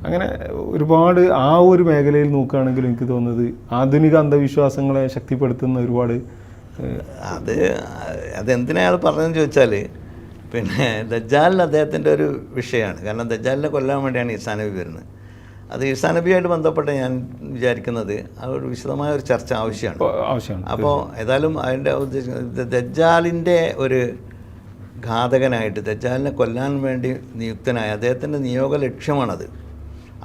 അങ്ങനെ ഒരുപാട് ആ ഒരു മേഖലയിൽ നോക്കുകയാണെങ്കിൽ എനിക്ക് തോന്നുന്നത് ആധുനിക അന്ധവിശ്വാസങ്ങളെ ശക്തിപ്പെടുത്തുന്ന ഒരുപാട് അത് അതെന്തിനാ അത് പറഞ്ഞതെന്ന് ചോദിച്ചാൽ പിന്നെ ദജാലിൽ അദ്ദേഹത്തിന്റെ ഒരു വിഷയമാണ്. കാരണം ദജാലിനെ കൊല്ലാൻ വേണ്ടിയാണ് ഈസാനബി വരുന്നത്. അത് ഈസാനബിയായിട്ട് ബന്ധപ്പെട്ട് ഞാൻ വിചാരിക്കുന്നത് ആ ഒരു വിശദമായ ഒരു ചർച്ച ആവശ്യമാണ്. ആവശ്യമാണ് അപ്പോൾ ഏതായാലും അതിന്റെ ഉദ്ദേശം ദജാലിന്റെ ഒരു ഘാതകനായിട്ട് ദജാലിനെ കൊല്ലാൻ വേണ്ടി നിയുക്തനായ അദ്ദേഹത്തിന്റെ നിയോഗ ലക്ഷ്യമാണത്.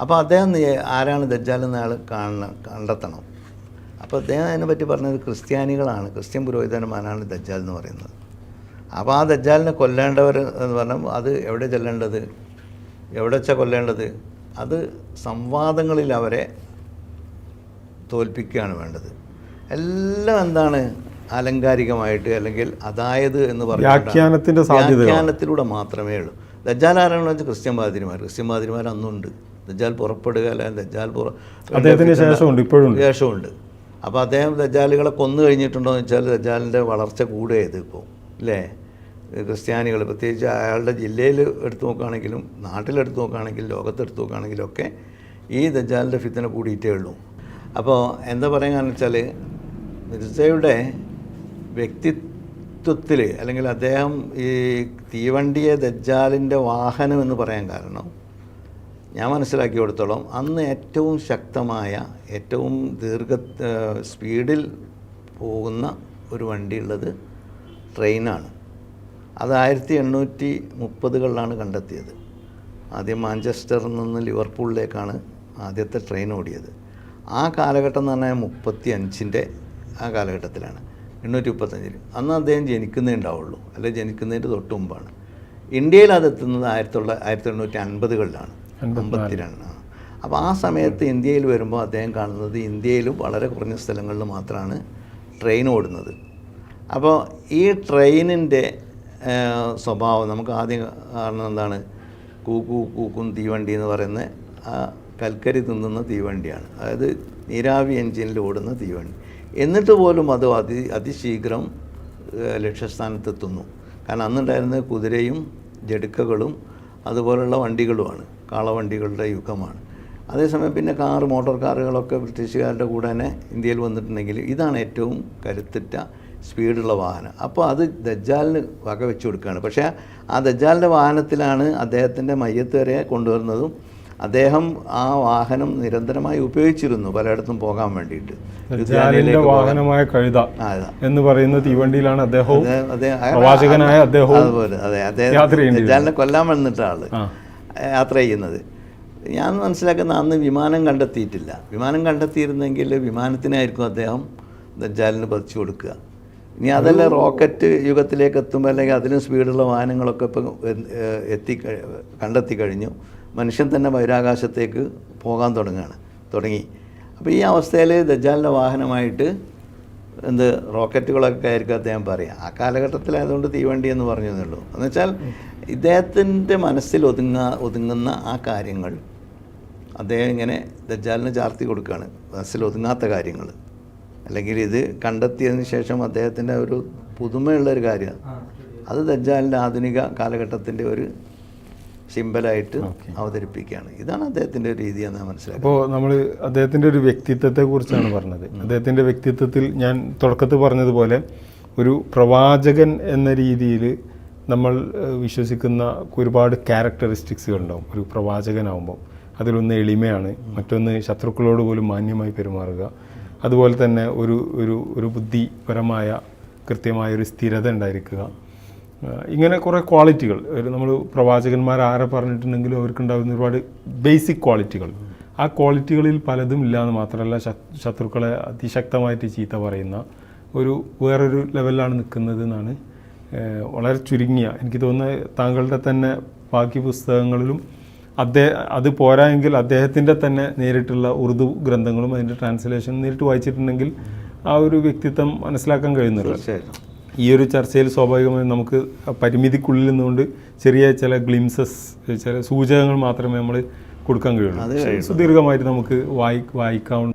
അപ്പോൾ അദ്ദേഹം ആരാണ് ദജ്ജാൽ എന്ന ആൾ കാണണം കണ്ടെത്തണം. അപ്പോൾ അദ്ദേഹം അതിനെപ്പറ്റി പറഞ്ഞത് ക്രിസ്ത്യാനികളാണ്. ക്രിസ്ത്യൻ പുരോഹിതന്മാരാണ് ദജ്ജാൽ എന്ന് പറയുന്നത്. അപ്പോൾ ആ ദജ്ജാലിനെ കൊല്ലേണ്ടവർ എന്ന് പറഞ്ഞാൽ അത് എവിടെ ചെല്ലേണ്ടത്? എവിടെ വെച്ചാൽ കൊല്ലേണ്ടത്? അത് സംവാദങ്ങളിൽ അവരെ തോൽപ്പിക്കുകയാണ് വേണ്ടത്. എല്ലാം എന്താണ് ആലങ്കാരികമായിട്ട് അല്ലെങ്കിൽ അതായത് എന്ന് വ്യാഖ്യാനത്തിന്റെ സാധ്യതകൾ. വ്യാഖ്യാനത്തിലൂടെ മാത്രമേ ഉള്ളൂ. ദജ്ജാൽ ആരാണെന്ന് വെച്ചാൽ ക്രിസ്ത്യൻ പാതിരിമാർ ക്രിസ്ത്യൻ പാതിരിമാർ അന്നുണ്ട്. ദജ്ജാൽ പുറപ്പെടുക അല്ലെങ്കിൽ ദജ്ജാൽ പുറ അദ്ദേഹത്തിന് ശേഷമുണ്ട് ഇപ്പോഴും. ശേഷമുണ്ട്. അപ്പോൾ അദ്ദേഹം ദജ്ജാലുകളെ കൊന്നു കഴിഞ്ഞിട്ടുണ്ടോ എന്ന് വെച്ചാൽ ദജ്ജാലിന്റെ വളർച്ച കൂടിയത് ഇപ്പോൾ അല്ലേ ക്രിസ്ത്യാനികൾ പ്രത്യേകിച്ച് അയാളുടെ ജില്ലയിൽ എടുത്തു നോക്കുകയാണെങ്കിലും നാട്ടിലെടുത്ത് നോക്കുകയാണെങ്കിലും ലോകത്തെടുത്ത് നോക്കുകയാണെങ്കിലും ഒക്കെ ഈ ദജ്ജാലിന്റെ ഫിത്തന കൂടിയിട്ടേ ഉള്ളൂ. അപ്പോൾ എന്താ പറയുകയെന്ന് വെച്ചാൽ മിർസയുടെ വ്യക്തിത്വത്തിൽ അല്ലെങ്കിൽ അദ്ദേഹം ഈ തീവണ്ടിയെ ദജ്ജാലിന്റെ വാഹനം എന്ന് പറയാൻ കാരണം ഞാൻ മനസ്സിലാക്കി കൊടുത്തോളം അന്ന് ഏറ്റവും ശക്തമായ ഏറ്റവും ദീർഘ സ്പീഡിൽ പോകുന്ന ഒരു വണ്ടി ഉള്ളത് ട്രെയിനാണ്. അത് ആയിരത്തി എണ്ണൂറ്റി മുപ്പതുകളിലാണ് കണ്ടെത്തിയത്. ആദ്യം മാഞ്ചസ്റ്ററിൽ നിന്ന് ലിവർപൂളിലേക്കാണ് ആദ്യത്തെ ട്രെയിൻ ഓടിയത്. ആ കാലഘട്ടം എന്ന് പറഞ്ഞാൽ മുപ്പത്തി അഞ്ചിന്റെ ആ കാലഘട്ടത്തിലാണ് എണ്ണൂറ്റി മുപ്പത്തഞ്ചിൽ അന്ന് അദ്ദേഹം ജനിക്കുന്നേ ഉണ്ടാവുള്ളൂ അല്ലെങ്കിൽ ജനിക്കുന്നതിന്റെ തൊട്ട് മുമ്പാണ്. ഇന്ത്യയിൽ അതെത്തുന്നത് ആയിരത്തി തൊള്ള ആയിരത്തി എണ്ണൂറ്റി അൻപതുകളിലാണ് അമ്പത്തിരണ്ട് അപ്പോൾ ആ സമയത്ത് ഇന്ത്യയിൽ വരുമ്പോൾ അദ്ദേഹം കാണുന്നത് ഇന്ത്യയിലും വളരെ കുറഞ്ഞ സ്ഥലങ്ങളിൽ മാത്രമാണ് ട്രെയിൻ ഓടുന്നത്. അപ്പോൾ ഈ ട്രെയിനിന്റെ സ്വഭാവം നമുക്ക് ആദ്യം കാണുന്നത് എന്താണ്? കൂക്കു കൂക്കും തീവണ്ടി എന്ന് പറയുന്ന ആ കൽക്കരി തിന്നുന്ന തീവണ്ടിയാണ്. അതായത് നീരാവി എൻജിനിൽ ഓടുന്ന തീവണ്ടി. എന്നിട്ട് പോലും അത് അതി അതിശീഘ്രം ലക്ഷ്യസ്ഥാനത്തെത്തുന്നു കാരണം അന്നുണ്ടായിരുന്നത് കുതിരയും ജടുക്കകളും അതുപോലുള്ള വണ്ടികളുമാണ്. കാളവണ്ടികളുടെ യുഗമാണ്. അതേസമയം പിന്നെ കാർ മോട്ടോർ കാറുകളൊക്കെ ബ്രിട്ടീഷുകാരുടെ കൂടെ തന്നെ ഇന്ത്യയിൽ വന്നിട്ടുണ്ടെങ്കിൽ ഇതാണ് ഏറ്റവും കരുത്തുറ്റ സ്പീഡുള്ള വാഹനം. അപ്പോൾ അത് ദജ്ജാലിന് വക വെച്ചു കൊടുക്കുകയാണ്. പക്ഷേ ആ ദജ്ജാലിന്റെ വാഹനത്തിലാണ് അദ്ദേഹത്തിന്റെ മയ്യത്ത് വരെ കൊണ്ടുവരുന്നതും അദ്ദേഹം ആ വാഹനം നിരന്തരമായി ഉപയോഗിച്ചിരുന്നു പലയിടത്തും പോകാൻ വേണ്ടിയിട്ട്. വാഹനമായ കഴുത എന്ന് പറയുന്ന തീവണ്ടിയിലാണ് അദ്ദേഹം- അദ്ദേഹം- പ്രവാചകനായ അദ്ദേഹവും അതുപോലെ അതെ അദ്ദേഹം കൊല്ലാൻ വന്നിട്ട ആൾ. ആ. യാത്ര ചെയ്യുന്നത്. ഞാൻ മനസ്സിലാക്കുന്ന അന്ന് വിമാനം കണ്ടെത്തിയിട്ടില്ല. വിമാനം കണ്ടെത്തിയിരുന്നെങ്കിൽ വിമാനത്തിനായിരിക്കും അദ്ദേഹം ദജ്ജാലിന് പതിച്ചു കൊടുക്കുക. ഇനി അതല്ല റോക്കറ്റ് യുഗത്തിലേക്ക് എത്തുമ്പോൾ അല്ലെങ്കിൽ അതിലും സ്പീഡുള്ള വാഹനങ്ങളൊക്കെ ഇപ്പം എത്തി കണ്ടെത്തി കഴിഞ്ഞു. മനുഷ്യൻ തന്നെ ബഹിരാകാശത്തേക്ക് പോകാൻ തുടങ്ങുകയാണ്. തുടങ്ങി. അപ്പോൾ ഈ അവസ്ഥയിൽ ദജ്ജാലിന്റെ വാഹനമായിട്ട് എന്ത് റോക്കറ്റുകളൊക്കെ ആയിരിക്കും അദ്ദേഹം പറയുക. ആ കാലഘട്ടത്തിലായതുകൊണ്ട് തീവണ്ടി എന്ന് പറഞ്ഞതേ എന്ന് വെച്ചാൽ ഇദ്ദേഹത്തിന്റെ മനസ്സിൽ ഒതുങ്ങ ഒതുങ്ങുന്ന ആ കാര്യങ്ങൾ അദ്ദേഹം ഇങ്ങനെ ദജ്ജാലിന് ചാർത്തി കൊടുക്കുകയാണ്. മനസ്സിൽ ഒതുങ്ങാത്ത കാര്യങ്ങൾ. അല്ലെങ്കിൽ ഇത് കണ്ടെത്തിയതിന് ശേഷം അദ്ദേഹത്തിന്റെ ഒരു പുതുമയുള്ളൊരു കാര്യമാണ്. അത് ദജ്ജാലിന്റെ ആധുനിക കാലഘട്ടത്തിന്റെ ഒരു സിമ്പലായിട്ട് അവതരിപ്പിക്കുകയാണ്. ഇതാണ് അദ്ദേഹത്തിന്റെ രീതി എന്ന് മനസ്സിലാക്കുന്നത്. അപ്പോൾ നമ്മൾ അദ്ദേഹത്തിന്റെ ഒരു വ്യക്തിത്വത്തെ കുറിച്ചാണ് പറഞ്ഞത്. അദ്ദേഹത്തിന്റെ വ്യക്തിത്വത്തിൽ ഞാൻ തുടക്കത്തിൽ പറഞ്ഞതുപോലെ ഒരു പ്രവാചകൻ എന്ന രീതിയിൽ നമ്മൾ വിശ്വസിക്കുന്ന ഒരുപാട് ക്യാരക്ടറിസ്റ്റിക്സുകൾ ഉണ്ടാവും. ഒരു പ്രവാചകനാവുമ്പോൾ അതിലൊന്ന് എളിമയാണ് മറ്റൊന്ന് ശത്രുക്കളോട് പോലും മാന്യമായി പെരുമാറുക. അതുപോലെ തന്നെ ഒരു ഒരു ഒരു ബുദ്ധിപരമായ കൃത്യമായ ഒരു സ്ഥിരത ഉണ്ടായിരിക്കുക. ഇങ്ങനെ കുറേ ക്വാളിറ്റികൾ നമ്മൾ പ്രവാചകന്മാർ ആരെ പറഞ്ഞിട്ടുണ്ടെങ്കിലും അവർക്കുണ്ടാകുന്ന ഒരുപാട് ബേസിക് ക്വാളിറ്റികൾ ആ ക്വാളിറ്റികളിൽ പലതും ഇല്ലാന്ന് മാത്രമല്ല ശത്രുക്കളെ അതിശക്തമായിട്ട് ചീത്ത പറയുന്ന ഒരു വേറൊരു ലെവലിലാണ് നിൽക്കുന്നത് എന്നാണ് വളരെ ചുരുങ്ങിയ. എനിക്ക് തോന്നുന്നത് താങ്കളുടെ തന്നെ ബാക്കി പുസ്തകങ്ങളിലും അദ്ദേഹം അത് പോരായെങ്കിൽ അദ്ദേഹത്തിന്റെ തന്നെ നേരിട്ടുള്ള ഉറുദു ഗ്രന്ഥങ്ങളും അതിന്റെ ട്രാൻസ്ലേഷൻ നേരിട്ട് വായിച്ചിട്ടുണ്ടെങ്കിൽ ആ ഒരു വ്യക്തിത്വം മനസ്സിലാക്കാൻ കഴിയുന്നുള്ളൂ ഈ ഒരു ചർച്ചയിൽ സ്വാഭാവികമായും നമുക്ക് പരിമിതിക്കുള്ളിൽ നിന്നുകൊണ്ട് ചെറിയ ചില ഗ്ലിംസസ് ചില സൂചകങ്ങൾ മാത്രമേ നമ്മൾ കൊടുക്കാൻ കഴിയുള്ളൂ. സുദീർഘമായിട്ട് നമുക്ക് വായി വായിക്കാവുന്ന